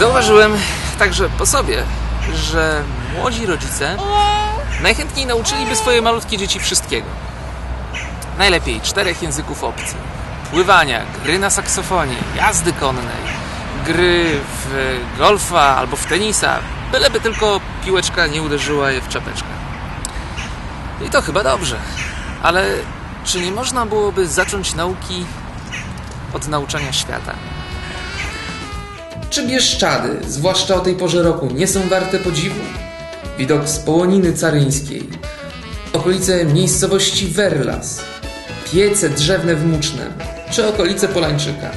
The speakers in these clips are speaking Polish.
Zauważyłem także po sobie, że młodzi rodzice najchętniej nauczyliby swoje malutkie dzieci wszystkiego. Najlepiej czterech języków obcych, pływania, gry na saksofonie, jazdy konnej, gry w golfa albo w tenisa, byleby tylko piłeczka nie uderzyła je w czapeczkę. I to chyba dobrze, ale czy nie można byłoby zacząć nauki od nauczania świata? Czy Bieszczady, zwłaszcza o tej porze roku, nie są warte podziwu? Widok z Połoniny Caryńskiej, okolice miejscowości Werlas, piece drzewne w Mucznem, czy okolice Polańczyka.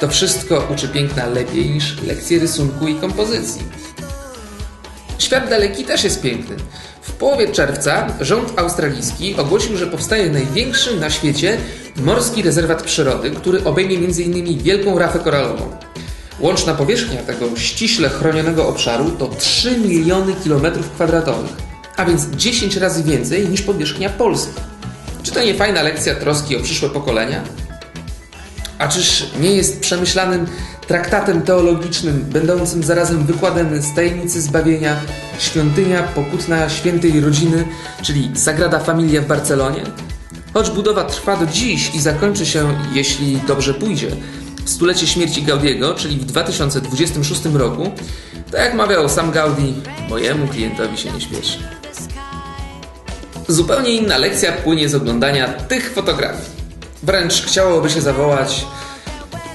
To wszystko uczy piękna lepiej niż lekcje rysunku i kompozycji. Świat daleki też jest piękny. W połowie czerwca rząd australijski ogłosił, że powstaje największy na świecie morski rezerwat przyrody, który obejmie m.in. wielką rafę koralową. Łączna powierzchnia tego ściśle chronionego obszaru to 3 miliony kilometrów kwadratowych, a więc 10 razy więcej niż powierzchnia Polski. Czy to nie fajna lekcja troski o przyszłe pokolenia? A czyż nie jest przemyślanym traktatem teologicznym, będącym zarazem wykładem z tajemnicy zbawienia, świątynia pokutna świętej rodziny, czyli Sagrada Familia w Barcelonie? Choć budowa trwa do dziś i zakończy się, jeśli dobrze pójdzie, w stulecie śmierci Gaudiego, czyli w 2026 roku, tak jak mawiał sam Gaudi, mojemu klientowi się nie śpieszy. Zupełnie inna lekcja płynie z oglądania tych fotografii. Wręcz chciałoby się zawołać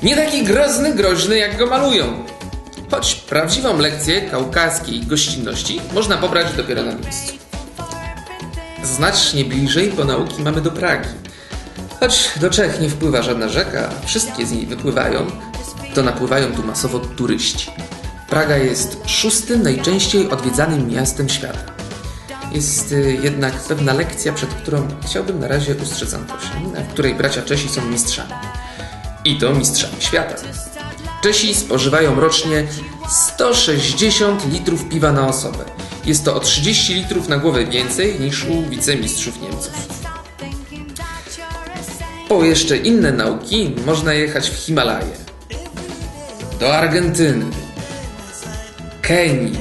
nie taki grozny, groźny jak go malują. Choć prawdziwą lekcję kaukaskiej gościnności można pobrać dopiero na miejscu. Znacznie bliżej po nauki mamy do Pragi. Choć do Czech nie wpływa żadna rzeka, wszystkie z niej wypływają, to napływają tu masowo turyści. Praga jest szóstym najczęściej odwiedzanym miastem świata. Jest y, jednak pewna lekcja, przed którą chciałbym na razie ustrzec Antosia, w której bracia Czesi są mistrzami. I to mistrzami świata. Czesi spożywają rocznie 160 litrów piwa na osobę. Jest to o 30 litrów na głowę więcej niż u wicemistrzów Niemców. Po jeszcze inne nauki można jechać w Himalaje, do Argentyny, Kenii,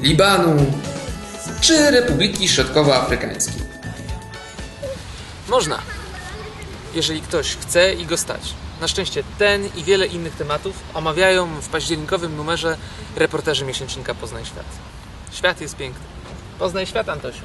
Libanu czy Republiki Środkowoafrykańskiej. Można, jeżeli ktoś chce i go stać. Na szczęście ten i wiele innych tematów omawiają w październikowym numerze reporterzy miesięcznika Poznań Świat. Świat jest piękny. Poznaj świat, Antosiu.